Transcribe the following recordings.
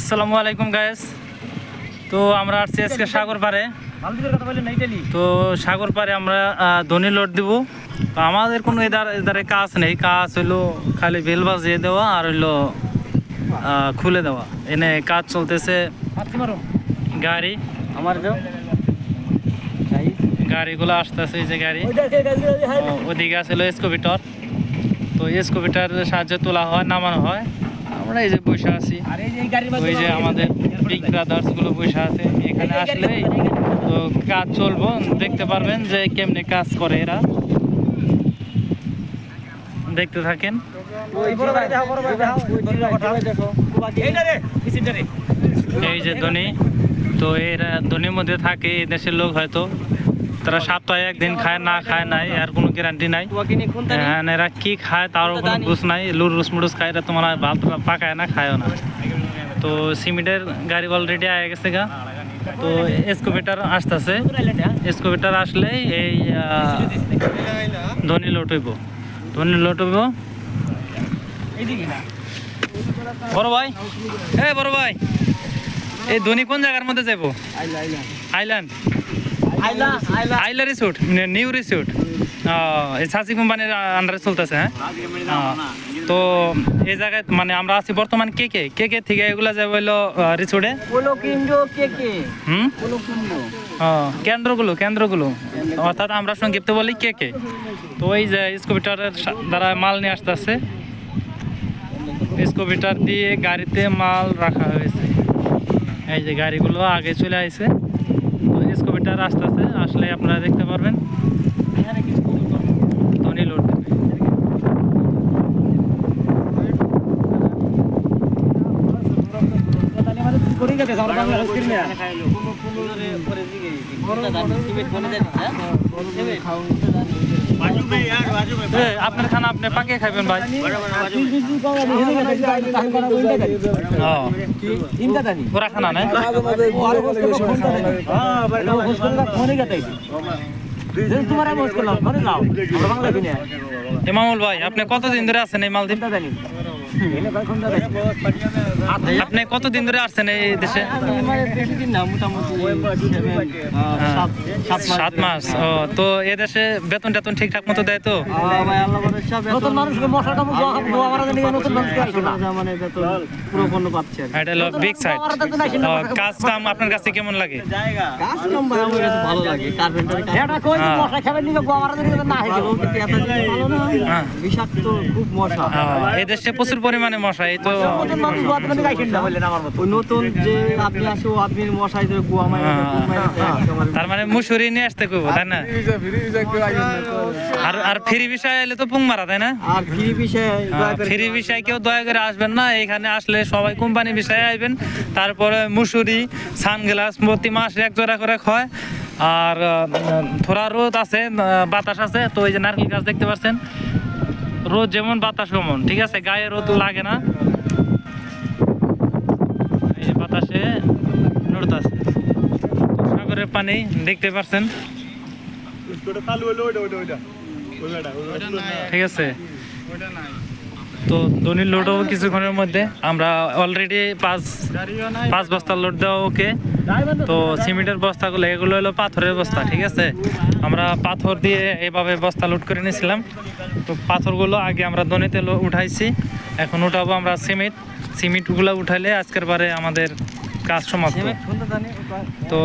আসসালামু আলাইকুম গায়েস তো আমরা আসছি আজকে সাগর ইটালি। তো সাগর পাড়ে আমরা ধনী লোড দিব। তো আমাদের কোনো এদার এদারে কাজ নেই। কাজ হইল খালি বেল বাজিয়ে দেওয়া আর হইল খুলে দেওয়া। এনে কাজ চলতেছে। গাড়ি। আমার গাড়িগুলো আসতেছে এই যে গাড়ি। ওদিকে আসলে স্কোপিটর তো স্কোপিটারের সাহায্যে তোলা হয় নামানো হয়। আমরা এই যে বসে আছি। ওই যে আমাদের বিগ ব্রাদার্সগুলো বসে আছে এখানে আসলে তো কাজ চলবো দেখতে পারবেন যে কেমনে কাজ করে এরা। দেখতে থাকেন। এই যে ধনী তো এরা ধনির মধ্যে থাকে এই দেশের লোক হয়তো। তারা সপ্তাহে একদিন খায় না খায় নাই আর কোনো গ্যারান্টি নাই। হ্যাঁ এরা কি খায় তারও কোনো বুঝ নাই লুরুস মুরুস খায় এরা তোমার ভাত পাকায় না খায়ও না। তো সিমেন্টের গাড়ি অলরেডি আয়া গেছে গা। তো স্কোপিটার আসতেছে। স্কোপিটার আসলেই এই ধনী লোট হইব ধনী লোট হইব বড় ভাই এ বড় ভাই এই ধনী কোন জায়গার মধ্যে যাব আইলা আইলা আইল্যান্ড। আইলা রিসোর্ট নিউ রিসোর্ট এই সাসি কোম্পানির আন্ডারে চলতেছে হ্যাঁ? তো এই জায়গায় মানে আমরা আছি বর্তমান কে কে? কে কে থেকে এগুলা যাব হইল রিসোর্টে হুম? কেন্দ্রগুলো কেন্দ্রগুলো। অর্থাৎ আমরা সংক্ষিপ্ত বলি কে কে। তো ওই যে স্কুবিটারের দ্বারা মাল নিয়ে আসতেছে। স্কুবিটার দিয়ে গাড়িতে মাল রাখা হয়েছে। এই যে গাড়িগুলো আগে চলে আসছে তো রাস্তা আছে আসলে আপনারা দেখতে পারবেন। এখানে কিছু ধনী লোড দেবে করে পরে হ্যাঁ আপনার খানা আপনি পাকিয়ে খাবেন ভাই। জানি ওরা খানা নেই ইমামুল ভাই আপনি কতদিন ধরে আছেন এই মালদ্বীপ? আপনি কতদিন ধরে আসছেন এই দেশে? সাত মাস। ও তো এ দেশে বেতন টেতন ঠিকঠাক মতো দেয় তো? মানে কাজ কাম আপনার কাছে কেমন লাগে? কাজ কাম ভাই আমার কাছে ভালো লাগে। কার্পেন্টারি কাজ। এটা কই? হ্যাঁ। হ্যাঁ। বিষাক্ত খুব মশা। ও, এই দেশে প্রচুর পরিমাণে মশা এই তো নতুন ওই যে আপনি আসো আপনি মশাই মারা হ্যাঁ। তার মানে মুসুরি নিয়ে আসতে কইব তাই না? আর আর ফ্রি বিষয় এলে তো পুং মারা তাই না? আর কি বিষয় ফ্রি বিষয় কেউ দয়া করে আসবেন না এখানে আসলে সবাই কোম্পানি বিষয়ে আসবেন তারপরে মুসুরি সানগ্লাস প্রতি মাসে এক জোড়া করে হয়। আর থোড়া রোদ আছে বাতাস আছে তো এই যে নারকেল গাছ দেখতে পাচ্ছেন। রোদ যেমন, বাতাস যেমন ঠিক আছে? গায়ে রোদ লাগে না। বাতাসে সাগরের পানি, দেখতে পাচ্ছেন ঠিক আছে? তো ধনির লোড হব কিছুক্ষণের মধ্যে, আমরা অলরেডি পাঁচ পাঁচ বস্তা লোড দেওয়া ওকে। তো সিমেন্টের বস্তাগুলো এগুলো হলো পাথরের বস্তা ঠিক আছে? আমরা পাথর দিয়ে এভাবে বস্তা লোড করে নিয়েছিলাম। তো পাথরগুলো আগে আমরা দনিতে উঠাইছি এখন উঠাবো আমরা সিমেন্ট সিমেন্টগুলো উঠাইলে আজকের বারে আমাদের কাজ সমাপ্ত। তো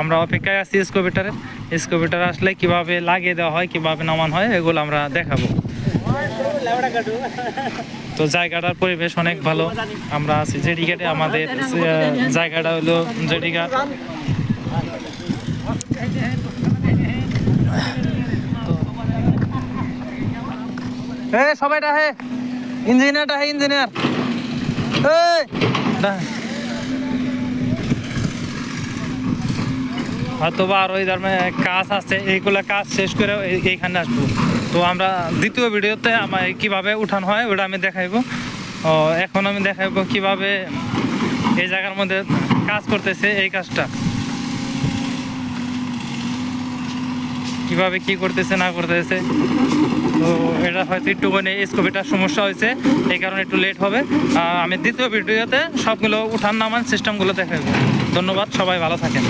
আমরা অপেক্ষায় আছি স্কোপিটারের স্কোপিটার আসলে কীভাবে লাগিয়ে দেওয়া হয় কীভাবে নামানো হয় এগুলো আমরা দেখাবো। তো জায়গাটার পরিবেশ অনেক ভালো। আমরা আছি জেডিঘাটে, আমাদের জায়গাটা হলো জেডিঘাট। এ ইঞ্জিনিয়ার বা কাজ আছে, এইগুলা কাজ শেষ করে এইখানে আসব। তো আমরা দ্বিতীয় ভিডিওতে আমার কীভাবে উঠান হয়, ওটা আমি দেখাইবো। এখন আমি দেখাইবো কীভাবে এই জায়গার মধ্যে কাজ করতেছে এই কাজটা। কীভাবে কি করতেছে, না করতেছে। তো এটা হয়তো একটুখানি স্কোপিটার সমস্যা হয়েছে, এই কারণে একটু লেট হবে। আমি দ্বিতীয় ভিডিওতে সবগুলো উঠান নামান সিস্টেমগুলো দেখাবো ধন্যবাদ, সবাই ভালো থাকেন।